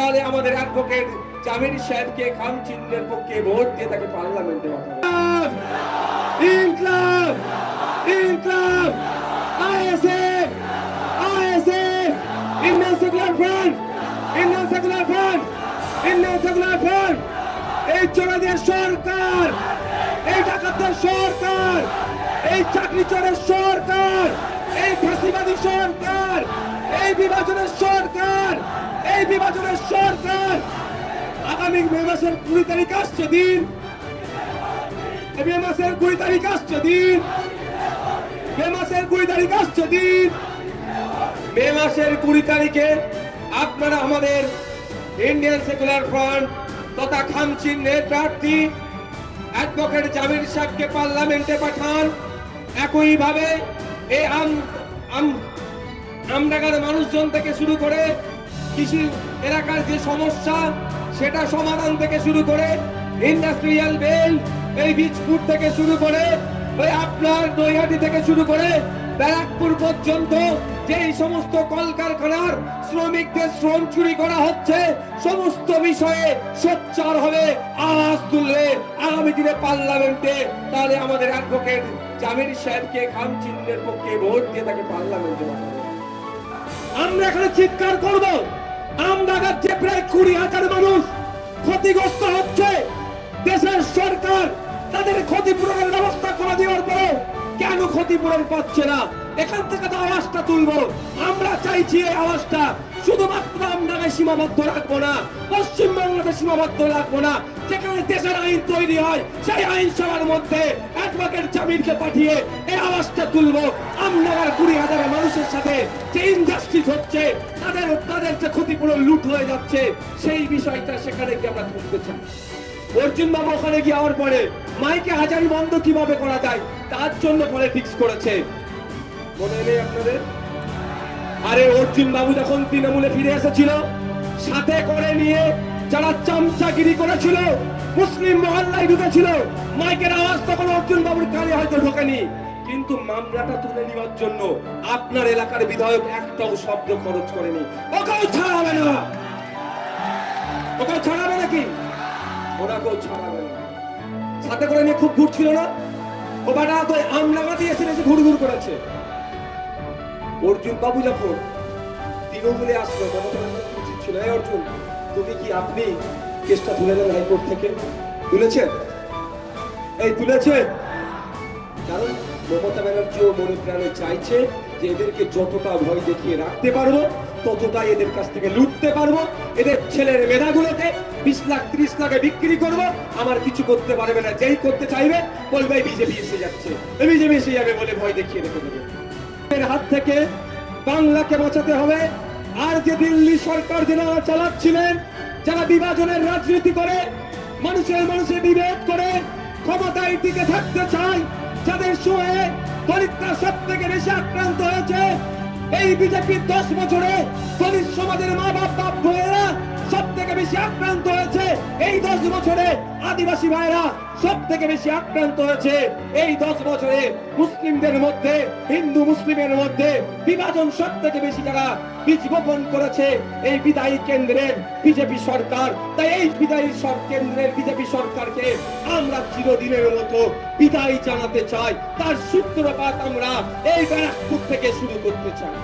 তাহলে আমাদের অ্যাডভোকেট জামির সাহেবকে খাম চিহ্নের পক্ষে ভোট দিয়ে তাকে পার্লামেন্টে এই চোরাদের সরকার! এই ডাকাতদের সরকার! এই চাকরি চোরের সরকার! এই ফাঁসিবাদী সরকার! এই বিভাজনের সরকার, এই বিভাজনের সরকার। আগামী মে মাসের কুড়ি তারিখ আসছে দিন। মে মাসের কুড়ি তারিখ আসছে দিন। মে মাসের কুড়ি তারিখ আসছে দিন। মে মাসের কুড়ি তারিখে আপনারা আমাদের ইন্ডিয়ান সেকুলার ফ্রন্ট তথা খামচিহ্নের প্রার্থী অ্যাডভোকেট জামির সাহেবকে পার্লামেন্টে পাঠান। একইভাবে এই আমডাঙ্গার মানুষজন থেকে শুরু করে কৃষি এলাকার যে সমস্যা, সেটা সমাধান থেকে শুরু করে ইন্ডাস্ট্রিয়াল বেল এই বীজপুর থেকে শুরু করে ওই আপনার নৈহাটি থেকে শুরু করে ব্যারাকপুর পর্যন্ত যে সমস্ত কলকারখানার শ্রমিকদের শ্রম চুরি করা হচ্ছে, সমস্ত বিষয়ে সোচ্চার হবে আওয়াজ তুললে আগামী দিনে পার্লামেন্টে। তাহলে আমাদের অ্যাডভোকেট জামির সাহেবকে খাম চিহ্নের পক্ষে ভোট দিয়ে তাকে পার্লামেন্টে পাঠাবো। আমরা এখানে চিৎকার করব। আমডাঙ্গার যে প্রায় কুড়ি হাজার মানুষ ক্ষতিগ্রস্ত হচ্ছে, দেশের সরকার তাদের ক্ষতিপূরণের ব্যবস্থা করে দেওয়ার পরেও কেন ক্ষতিপূরণ পাচ্ছে না? এখান থেকে তো আওয়াজটা তুলবো। আমরা চাইছি এই আওয়াজটা। শুধুমাত্র আমডাঙ্গায় সীমাবদ্ধ রাখব না পশ্চিমবঙ্গতে সীমাবদ্ধ রাখব না। যেখানে দেশের আইন তৈরি হয়, সেই আইনসভার মধ্যে অ্যাডভোকেট জামিনকে পাঠিয়ে এই আওয়াজটা তুলবো। আমডাঙ্গার কুড়ি হাজার মানুষের সাথে যে ইনজাস্টিস হচ্ছে, তাদের তাদের যে ক্ষতিপূরণ লুট হয়ে যাচ্ছে, সেই বিষয়টা সেখানে গিয়ে আমরা তুলতে চাই। অর্জুন বাবু ওখানে গিয়ে যাওয়ার পরে মাইকে হাজারি বন্ধ কীভাবে করা যায়? তার জন্য পলিটিক্স করেছে। মনে নেই আপনাদের? আরে অর্জুন বাবু যখন তৃণমূলে ফিরে এসেছিল, সাথে করে নিয়ে যারা চামচাগিরি করেছিল, মুসলিম মহল্লায় ঢুকেছিল, মাইকের অর্জুন বাবুর কানে হয়তো ঢোকেনি। কিন্তু মামলাটা তুলে নেওয়ার জন্য আপনার এলাকার বিধায়ক একটাও শব্দ খরচ করেনি। ওকেও ছাড়াবে না। ওকেও ছাড়াবে নাকি? ওনাকেও ছাড়াবে না। সাথে করে নিয়ে খুব ঘুরছিল না? ও বাটা তো আমলাগা দিয়ে এসে এসে ঘুর ঘুর করেছে। অর্জুন বাবু যখন তৃণমূলে আসলো উচিত ছিল অর্জুন, তুমি কি আপনি কেসটা তুলে নেন হাইকোর্ট থেকে? তুলেছে এই তুলেছে। কারণ মমতা ব্যানার্জিও মনে প্রাণে চাইছে যে এদেরকে যতটা ভয় দেখিয়ে রাখতে পারব, ততটাই এদের কাছ থেকে লুটতে পারব। এদের ছেলের মেধাগুলোকে বিশ লাখ, ত্রিশ লাখে বিক্রি করব। আমার কিছু করতে পারবে না, যেই করতে চাইবে, বলবে বিজেপি এসে যাচ্ছে। বিজেপি এসে যাবে বলে ভয় দেখিয়ে রেখে দেবে। এর হাত থেকে বাংলাকে বাঁচাতে হবে। আর যে দিল্লি সরকার যারা চালাচ্ছিলেন যারা বিভাজনের রাজনীতি করে, মানুষের মানুষের বিভেদ করে টিকে থাকতে চাই, যাদের শুয়ে দলিতরা সব থেকে বেশি আক্রান্ত হয়েছে। এই বিজেপির দশ বছরে দলিত সমাজের মা বাপ বাপ ভাইয়েরা সব থেকে বেশি আক্রান্ত হয়েছে। এই দশ বছরে আদিবাসী ভাইরা সব থেকে বেশি আক্রান্ত হয়েছে। এই দশ বছরে মুসলিমদের মধ্যে, হিন্দু মুসলিমের মধ্যে বিভাজন সব থেকে বেশি যারা বীজ বপন করেছে এই বিদায়ী কেন্দ্রের বিজেপি সরকার। তাই এই বিদায়ী কেন্দ্রের বিজেপি সরকারকে আমরা চিরদিনের মতো বিদায় জানাতে চাই। তার সূত্রপাত আমরা এই ব্যারাকপুর থেকে শুরু করতে চাই।